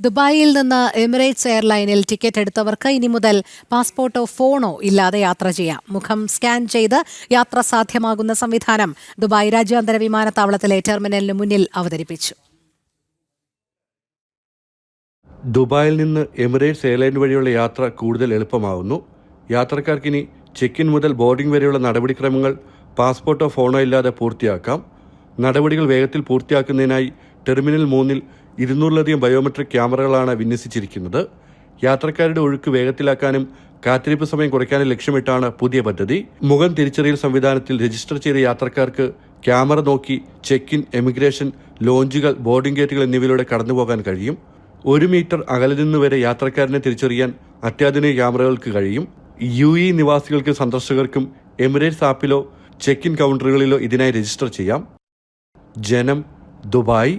ദുബായിൽ നിന്ന് Emirates എയർലൈനിൽ ticket എടുത്തവർക്ക് ഇനി മുതൽ പാസ്പോർട്ടോ ഫോണോ ഇല്ലാതെ യാത്ര ചെയ്യാം. മുഖം സ്കാൻ ചെയ്ത് യാത്ര സാധ്യമാകുന്ന സംവിധാനം ദുബായ് രാജ്യാന്തര വിമാനത്താവളത്തിലെ ടെർമിനലിന് മുന്നിൽ അവതരിപ്പിച്ചു. ദുബായിൽ നിന്ന് എമിറേറ്റ്സ് എയർലൈൻ വഴിയുള്ള യാത്ര കൂടുതൽ എളുപ്പമാവുന്നു. യാത്രക്കാർക്കിനി ചെക്ക് ഇൻ മുതൽ ബോർഡിംഗ് വരെയുള്ള നടപടിക്രമങ്ങൾ പാസ്പോർട്ടോ ഫോണോ ഇല്ലാതെ പൂർത്തിയാക്കാം. നടപടികൾ വേഗത്തിൽ പൂർത്തിയാക്കുന്നതിനായി ടെർമിനൽ മൂന്നിൽ ഇരുന്നൂറിലധികം ബയോമെട്രിക് ക്യാമറകളാണ് വിന്യസിച്ചിരിക്കുന്നത്. യാത്രക്കാരുടെ ഒഴുക്ക് വേഗത്തിലാക്കാനും കാത്തിരിപ്പ് സമയം കുറയ്ക്കാനും ലക്ഷ്യമിട്ടാണ് പുതിയ പദ്ധതി. മുഖം തിരിച്ചറിയൽ സംവിധാനത്തിൽ രജിസ്റ്റർ ചെയ്ത യാത്രക്കാർക്ക് ക്യാമറ നോക്കി ചെക്ക് ഇൻ എമിഗ്രേഷൻ ലോഞ്ചുകൾ ബോർഡിംഗ് ഗേറ്റുകൾ എന്നിവയിലൂടെ കടന്നുപോകാൻ കഴിയും. ഒരു മീറ്റർ അകലെ നിന്ന് വരെ യാത്രക്കാരനെ തിരിച്ചറിയാൻ അത്യാധുനിക ക്യാമറകൾക്ക് കഴിയും. യു ഇ നിവാസികൾക്കും സന്ദർശകർക്കും എമിറേറ്റ്സ് ആപ്പിലോ ചെക്ക് ഇൻ കൗണ്ടറുകളിലോ ഇതിനായി രജിസ്റ്റർ ചെയ്യാം. ജനം ദുബായ്.